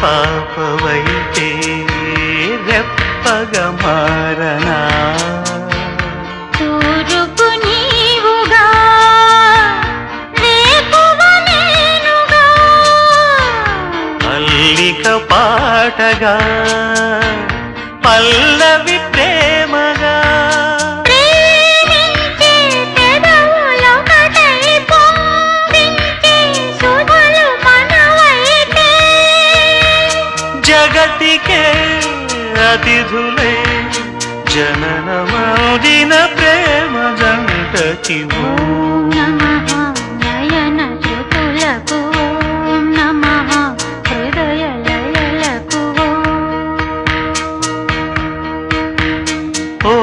పాపవైతే రెప్పగా మారనా? పాటగా పల్లవి జగతికే అతిథులే జననమౌదిన ప్రేమ జంటకి నయన చూపులకు నమ హృదయ లయలకు ఓ